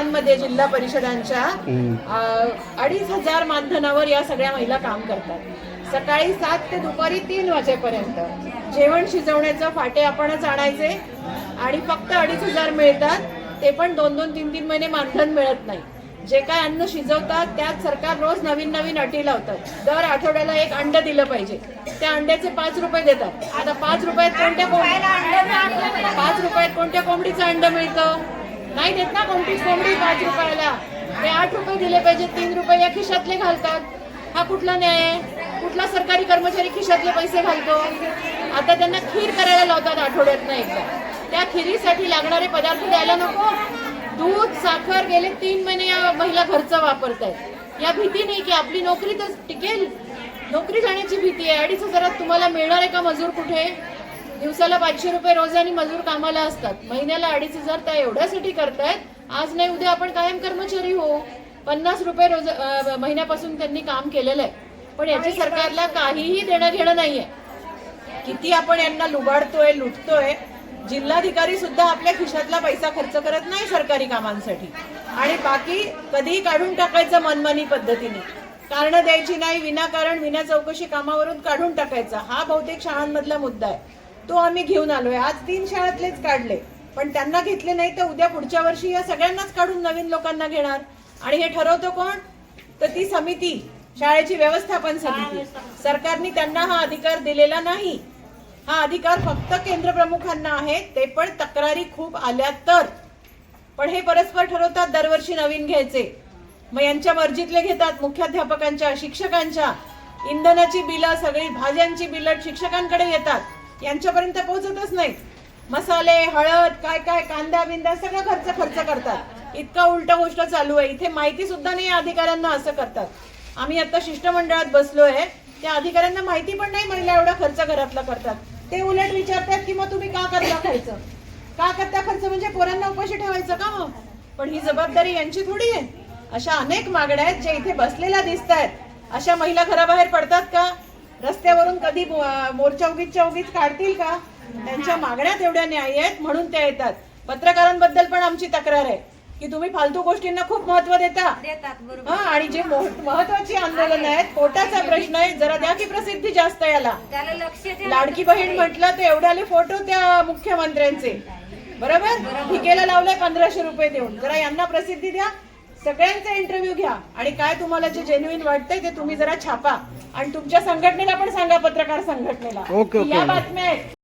शाळांमध्ये जिल्हा परिषदांच्या अडीच हजार मानधनावर या सगळ्या महिला काम करतात. सकाळी सात ते दुपारी तीन वाजेपर्यंत. जेवण शिजवण्याचं फाटे आपणच आणायचे आणि फक्त अडीच हजार मिळतात. ते पण दोन दोन तीन तीन महिने मानधन मिळत नाही. जे काय अन्न शिजवतात त्यात सरकार रोज नवीन नवीन अटी लावतात. दर आठवड्याला एक अंड दिलं पाहिजे. त्या अंड्याचे पाच रुपये देतात. आता पाच रुपयात कोणत्या पाच रुपयात कोणत्या कोंबडीचं अंड मिळतं? नाही देत ना कोणतीच कोंबडी पाच रुपयाला? ते आठ रुपये दिले पाहिजे तीन रुपये या खिशातले घालतात. हा कुठला न्याय आहे? कुठला सरकारी कर्मचारी खिशातले पैसे घालतो? आता त्यांना खीर करायला लावतात आठवड्यातनं एकदा. त्या खिरीसाठी लागणारे पदार्थ द्यायला नको. दूध साखर गेले तीन महिने या महिला घरचं वापरत आहेत या भीतीने की आपली नोकरी तर टिकेल. नोकरी जाण्याची भीती आहे. अडीच हजारात तुम्हाला मिळणार आहे का मजूर कुठे? दिवसाला पाचशे रुपये रोजानी मजूर कामाला असतात. महिन्याला अडीच हजार त्या एवढ्यासाठी करतायत. आज नाही उद्या आपण कायम कर्मचारी हो पन्नास रुपये रोज महिन्यापासून त्यांनी काम केलेलं आहे. पण याची सरकारला काहीही देणं घेणं नाहीये. किती आपण यांना लुबाडतोय लुटतोय जिल्हाधिकारी सुद्धा आपल्या खिशातला पैसा खर्च करत नाही सरकारी कामांसाठी. आणि बाकी कधीही काढून टाकायचं मनमानी पद्धतीने. कारण द्यायची नाही विनाकारण विना चौकशी कामावरून काढून टाकायचा. हा बहुतेक शाळांमधला मुद्दा आहे. तो आम्ही घेऊन आलोय. आज तीन शाळेतलेच काढले. पण त्यांना घेतले नाही तर उद्या पुढच्या वर्षी या सगळ्यांनाच काढून नवीन लोकांना घेणार. आणि हे ठरवतो कोण? तर ती समिती शाळेची व्यवस्थापन समिती. सरकारने त्यांना हा अधिकार दिलेला नाही. हा अधिकार फक्त केंद्र प्रमुखांना आहे ते पण तक्रारी खूप आल्या तर. पण हे परस्पर ठरवतात दरवर्षी नवीन घ्यायचे. मग यांच्या मर्जीतले घेतात मुख्याध्यापकांच्या शिक्षकांच्या. इंधनाची बिलं सगळी भाज्यांची बिलं शिक्षकांकडे येतात. यांच्यापर्यंत पोहोचतच नाहीत. मसाले हळद काय काय कांदा बिंदा सगळं खर्च खर्च करतात. इतका उलट गोष्ट चालू आहे. इथे माहिती सुद्धा नाही या अधिकाऱ्यांना असं करतात. आम्ही आता शिष्टमंडळात बसलो आहे त्या अधिकाऱ्यांना माहिती पण नाही महिला एवढा खर्च घरातला करतात. ते उलट विचारतात की मग तुम्ही का करता खर्च का करता खर्च म्हणजे पोरांना उपाशी ठेवायचं का मग? पण ही जबाबदारी यांची थोडी आहे. अशा अनेक मागण्या आहेत जे इथे बसलेल्या दिसत आहेत अशा महिला घराबाहेर पडतात का? रस्त्यावरून कधी मोर्चा उगीच उगीच काढतील का? त्यांच्या मागण्या तेवढ्या न्याय आहेत म्हणून त्या येतात. पत्रकारांबद्दल पण आमची तक्रार आहे की तुम्ही फालतू गोष्टींना खूप महत्त्व देता. हा आणि जे मोह- महत्वाची आंदोलन आहेत पोटाचा प्रश्न आहे जरा द्या की प्रसिद्धी जास्त याला. लाडकी बहीण म्हटलं तर एवढ्याले फोटो त्या मुख्यमंत्र्यांचे. बरोबर. ठिकेला लावलाय पंधराशे रुपये देऊन. जरा यांना प्रसिद्धी द्या. सगळ्यांचा इंटरव्ह्यू घ्या. आणि काय तुम्हाला जे जेन्युइन वाटतंय ते तुम्ही जरा छापा. आणि तुमच्या संघटनेला पण सांगा पत्रकार संघटनेला. या बातम्या आहेत.